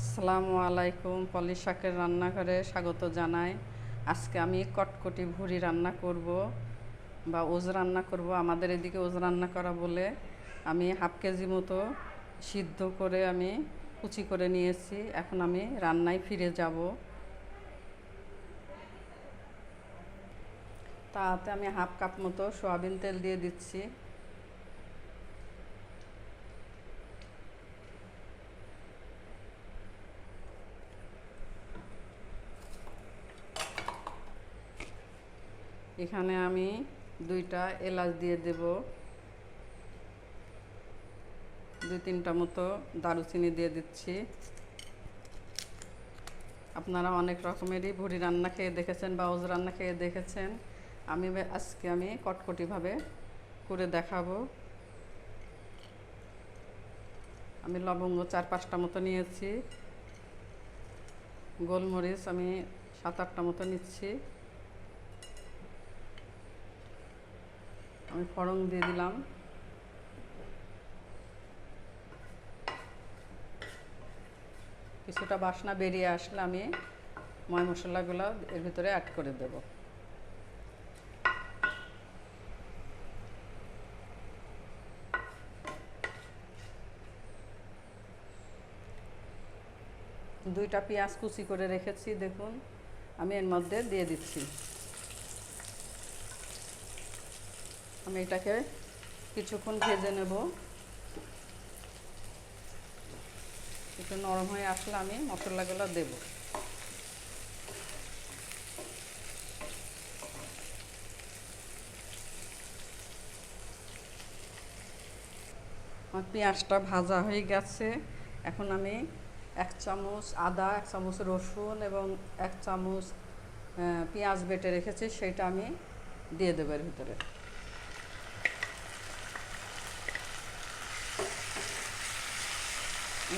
আসসালামু আলাইকুম, পলি শাকের রান্নাঘরে স্বাগত জানাই। আজকে আমি কটকটি ভুড়ি রান্না করব বা ওজ রান্না করব, আমাদের এদিকে ওজ রান্না করা বলে। আমি হাফ কেজি মতো সিদ্ধ করে আমি কুচি করে নিয়েছি, এখন আমি রান্নায় ফিরে যাব। তাতে আমি হাফ কাপ মতো সয়াবিন তেল দিয়ে দিচ্ছি। এখানে আমি দুইটা এলাচ দিয়ে দেব। দুই তিনটা মতো দারুচিনি দিয়ে দিচ্ছি। আপনারা অনেক রকমেরই ভুড়ি রান্না খেয়ে দেখেছেন বা ওজ রান্না খেয়ে দেখেছেন। আমি আজকে আমি কটকটিভাবে করে দেখাবো। আমি লবঙ্গ চার পাঁচটা মতো নিয়েছি। গোলমরিচ আমি সাত আটটা মতো নিচ্ছি। আমি ফড়ং দিয়ে দিলাম। কিছুটা বাসনা বেরিয়ে আসলে আমি ময় মশলাগুলো এর ভিতরে অ্যাড করে দেব। দুইটা পেঁয়াজ কুচি করে রেখেছি, দেখুন। আমি এর মধ্যে দিয়ে দিচ্ছি। আমি এটাকে কিছুক্ষণ ভেজে নেব। একটু নরম হয়ে আসলে আমি মশলাগুলো দেব। আমার পেঁয়াজটা ভাজা হয়ে গেছে। এখন আমি এক চামচ আদা, এক চামচ রসুন এবং এক চামচ পেঁয়াজ বেটে রেখেছি, সেটা আমি দিয়ে দেবো এর ভিতরে।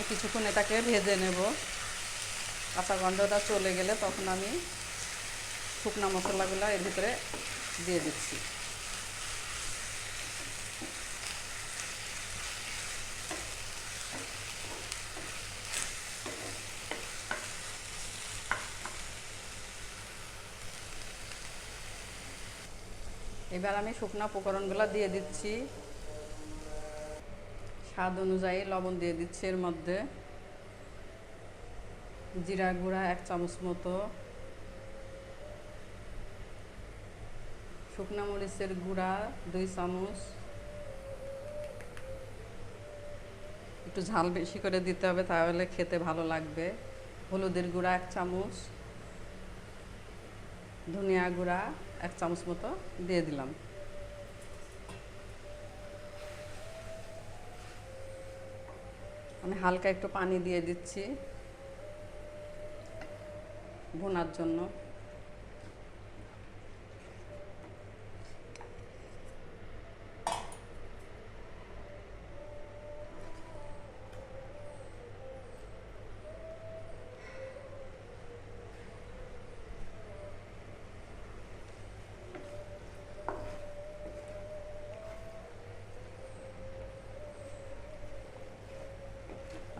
আমি কিছুক্ষণ এটাকে ভেজে নেব। কাঁচা গন্ধটা চলে গেলে তখন আমি শুকনা মশলাগুলো এর ভিতরে দিয়ে দিচ্ছি। এবার আমি শুকনা উপকরণগুলো দিয়ে দিচ্ছি। স্বাদ অনুযায়ী লবণ দিয়ে দিচ্ছি এর মধ্যে। জিরা গুঁড়া এক চামচ মতো। শুকনা মরিচের গুঁড়া দুই চামচ। একটু ঝাল বেশি করে দিতে হবে, তাহলে খেতে ভালো লাগবে। হলুদের গুঁড়া এক চামচ। ধনিয়া গুঁড়া এক চামচ মতো দিয়ে দিলাম। আমি হালকা একটু পানি দিয়ে দিচ্ছি ভুনার জন্য।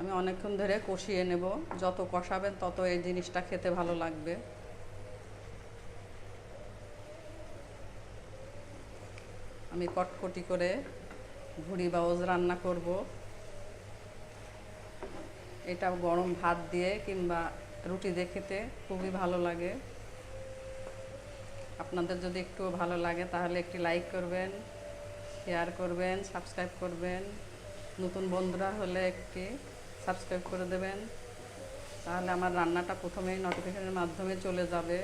আমি অনেকক্ষণ ধরে কষিয়ে নেব। যত কষাবেন তত এই জিনিসটা খেতে ভালো লাগবে। আমি কটকটি করে ভুড়ি বাউজ রান্না করব। এটা গরম ভাত দিয়ে কিংবা রুটি দিয়ে খেতে খুবই ভালো লাগে। আপনাদের যদি একটু ভালো লাগে তাহলে একটি লাইক করবেন, শেয়ার করবেন, সাবস্ক্রাইব করবেন। নতুন বন্ধুরা হলে একটি সাবস্ক্রাইব করে দেবেন। তাহলে আমার রান্নাটা প্রথমেই নোটিফিকেশনের মাধ্যমে চলে যাবে।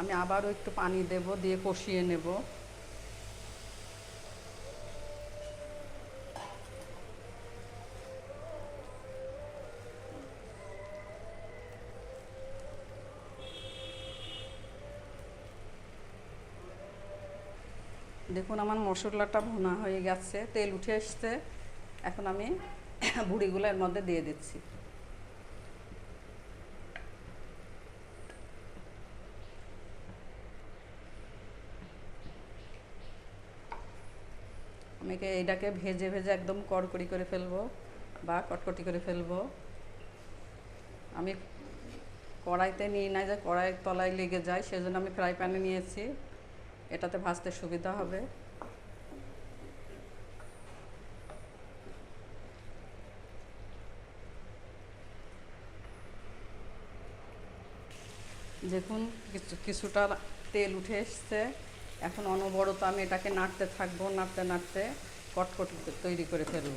আমি আবারও একটু পানি দেব, দিয়ে কষিয়ে নেব। দেখুন, আমার মশলাটা ভুনা হয়ে গেছে, তেল উঠে আসছে এখন আমি বুড়িগুলো এর মধ্যে দিয়ে দিচ্ছি। আমি এটাকে ভেজে ভেজে একদম কড়কড়ি করে ফেলব বা কটকটি করে ফেলব। আমি কড়াইতে নিই না যে কড়াইয়ের তলায় লেগে যায়, সেজন্য আমি ফ্রাই প্যানে নিয়েছি। এটাতে ভাজতে সুবিধা হবে। দেখুন, কিছু কিছুটা তেল উঠে এসছে। এখন অনবরত আমি এটাকে নাড়তে থাকব, নাড়তে নাড়তে কটকট তৈরি করে ফেলব।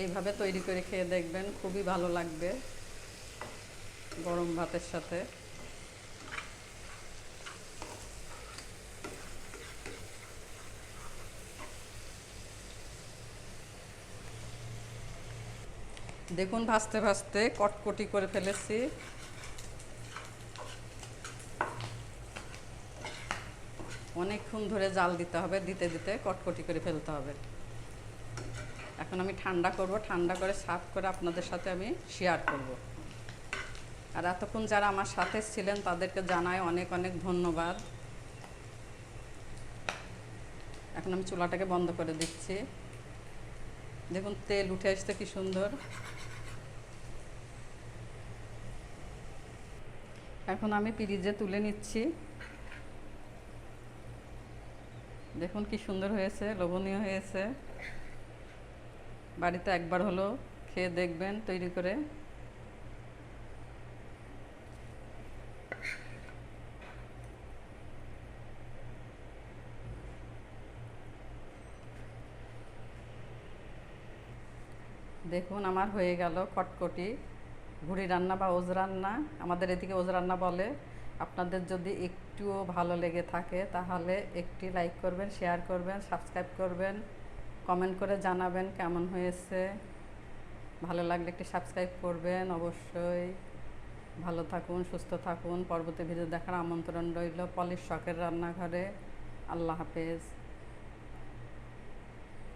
এইভাবে তৈরি করে খেয়ে দেখবেন, খুবই ভালো লাগবে গরম ভাতের সাথে। দেখুন ভাজতে ভাজতে কটকটি করে ফেলেছি। অনেকক্ষণ ধরে জাল দিতে হবে, দিতে দিতে কটকটি করে ফেলতে হবে। এখন আমি ঠান্ডা করব, ঠান্ডা করে সাফ করে আপনাদের সাথে আমি শেয়ার করব। আর এতক্ষণ যারা আমার সাথে ছিলেন, তাদেরকে জানাই অনেক অনেক ধন্যবাদ। এখন আমি চুলাটাকে বন্ধ করে দিচ্ছি। দেখুন, তেল উঠে আসতে কি সুন্দর। এখন আমি পিরিজে তুলে নিচ্ছি। দেখুন কি সুন্দর হয়েছে, লোভনীয় হয়েছে। বাড়িতে একবার হলো, খেয়ে দেখবেন তৈরি করে। দেখুন, আমার হয়ে গেল খটখটি ভুড়ি রান্না বা ওজ রান্না, আমাদের এদিকে ওজ রান্না বলে। আপনাদের যদি একটুও ভালো লেগে থাকে, তাহলে একটি লাইক করবেন শেয়ার করবেন সাবস্ক্রাইব করবেন কমেন্ট করে জানাবেন কেমন হয়েছে। ভালো লাগলে একটি সাবস্ক্রাইব করবেন অবশ্যই। ভালো থাকুন, সুস্থ থাকুন। পরবর্তী ভিডিও দেখার আমন্ত্রণ রইল পলিশ শখের রান্নাঘরে। আল্লাহ হাফেজ।